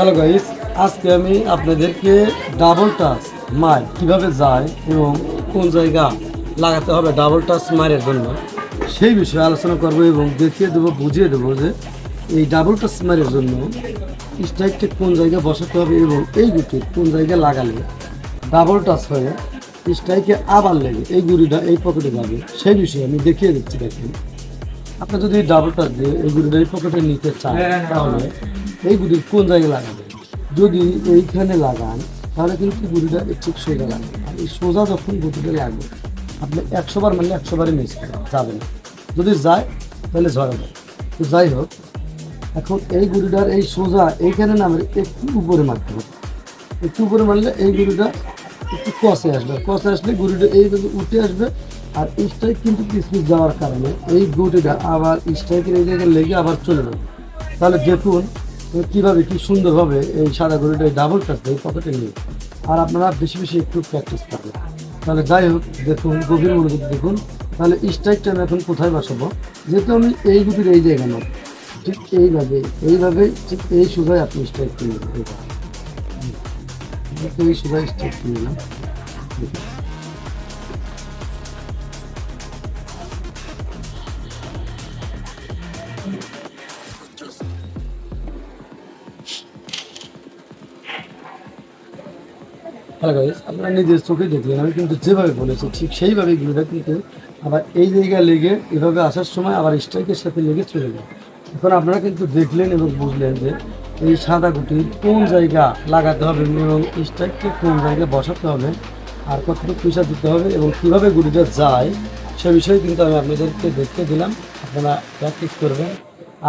Hello guys আজকে আমি আপনাদেরকে ডাবল টাচ মার কীভাবে যায় এবং কোন জায়গা লাগাতে হবে ডাবল টাচ মারের জন্য, সেই বিষয়ে আলোচনা করব এবং দেখিয়ে দেবো, বুঝিয়ে দেবো যে এই ডাবল টাচ মারের জন্য স্ট্রাইকটা কোন জায়গায় বসাতে হবে এবং এই গুটি কোন জায়গায় লাগালে ডাবল টাচ হয়ে স্ট্রাইকে আবার লেগে এই গুড়িটা এই পকেটে যাবে, সেই বিষয়ে আমি দেখিয়ে দিচ্ছি, দেখেন। আপনি যদি ডাবলটা দিয়ে এই গুড়িটা এই পকেটে নিতে চান তাহলে এই গুড়ি কোন জায়গায় লাগাবেন? যদি এইখানে লাগান তাহলে কিন্তু গুড়িটা একটু সোজা লাগবে। আর এই সোজা যখন গুটিতে লাগবে আপনি একশো বার মারলে একশো বারে মিস যাবে না। যদি যায় তাহলে ঝরে যায় তো যাই হোক এখন এই গুড়িটার এই সোজা এইখানে নামের একটু উপরে মারতে হবে। একটু উপরে মারলে এই গুড়িটা একটু কষে আসবে। কষে আসলে গুড়িটা এইভাবে উঠে আসবে আর স্ট্রাইক কিন্তু পিছপিস যাওয়ার কারণে এই গুটিটা আবার স্ট্রাইকের এই জায়গায় লেগে আবার চলে যাবে তাহলে দেখুন কীভাবে কি সুন্দরভাবে এই সাদা গরুটা ডাবল টাচ এই পকেটে নিয়ে। আর আপনারা বেশি বেশি একটু প্র্যাকটিস করবেন। তাহলে যাই হোক, দেখুন, গভীর মনোযোগ দেখুন। তাহলে স্ট্রাইকটা আমি এখন কোথায় বসাবো? যেহেতু আমি এই গুটির এই জায়গা নেব ঠিক এইভাবে এইভাবে ঠিক এই সুজায় আপনি স্ট্রাইক করে নেবেন। এই সুজায় স্ট্রাইক করে নিলাম। হ্যালো গাইস আপনারা নিজের চোখে দেখলেন, আমি কিন্তু যেভাবে বলেছি, ঠিক সেইভাবে গুলোটা কিন্তু আবার এই জায়গায় লেগে এভাবে আসার সময় আবার স্ট্রাইকের সাথে লেগে চলে যায়। এখন আপনারা কিন্তু দেখলেন এবং বুঝলেন যে এই সাদা গুটির কোন জায়গা লাগাতে হবে এবং স্ট্রাইককে কোন জায়গায় বসাতে হবে, আর কতটুকু পয়সা দিতে হবে এবং কীভাবে গুটিটা যায়, সে বিষয়ে কিন্তু আমি আপনাদেরকে দেখতে দিলাম। আপনারা প্র্যাকটিস করবেন।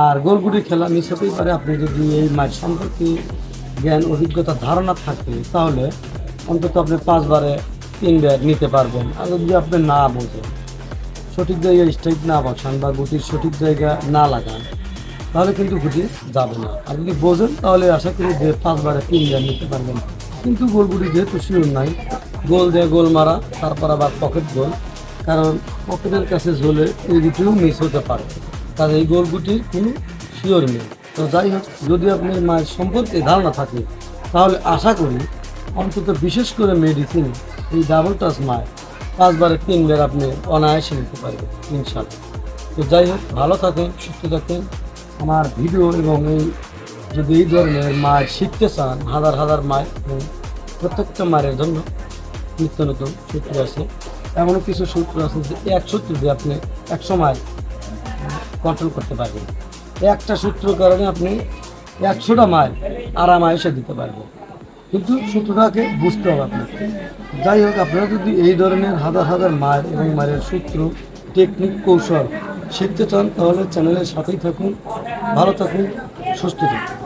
আর গোলগুটি খেলা মিস হতেই পারে। আপনি যদি এই মাঠ সম্পর্কে জ্ঞান, অভিজ্ঞতা, ধারণা থাকে, তাহলে অন্তত আপনি পাঁচবারে তিন ব্যাগ নিতে পারবেন। আর যদি আপনি না বোঝেন, সঠিক জায়গায় স্ট্রাইক না বসান বা গুটির সঠিক জায়গা না লাগান, তাহলে কিন্তু গুটি যাবে না। আর যদি বোঝেন, তাহলে আশা করি যে পাঁচবারে তিন ব্যাগ নিতে পারবেন। কিন্তু গোল গুটি যেহেতু শিওর নাই, গোল দিয়ে গোল মারা, তারপর আবার পকেট গোল, কারণ পকেটের কাছে ঝোলে এই গুটিও মিস হতে পারে। তাহলে এই গোল গুটির কোনো শিওর নেই। তো যাই হোক, যদি আপনি মায়ের সম্পর্কে ধারণা থাকে, তাহলে আশা করি অন্তত বিশেষ করে মেডিসিন এই ডাবল টাচ মায়। পাঁচবারে তিনবার আপনি অনায়াসে নিতে পারবেন, ইনশাল্লাহ। তো যাই হোক, ভালো থাকেন, সুস্থ থাকেন। আমার ভিডিও এবং এই যদি এই ধরনের মায়ের শিখতে চান, হাজার হাজার এবং প্রত্যেকটা মায়ের জন্য নিত্য নতুন সূত্র আছে। এমনও কিছু সূত্র আছে যে এক সূত্র দিয়ে আপনি একশো মাইল কন্ট্রোল করতে পারবেন। একটা সূত্র কারণে আপনি একশোটা মাইল আরাম আয়সে দিতে পারবেন। কিন্তু সূত্রটাকে বুঝতে হবে আপনাকে। যাই হোক, আপনারা যদি এই ধরনের হাজার হাজার মায়ের এবং মায়ের সূত্র টেকনিক কৌশল শিখতে চান, তাহলে চ্যানেলের সাথেই থাকুন, ভালো থাকুন, সুস্থ থাকুন।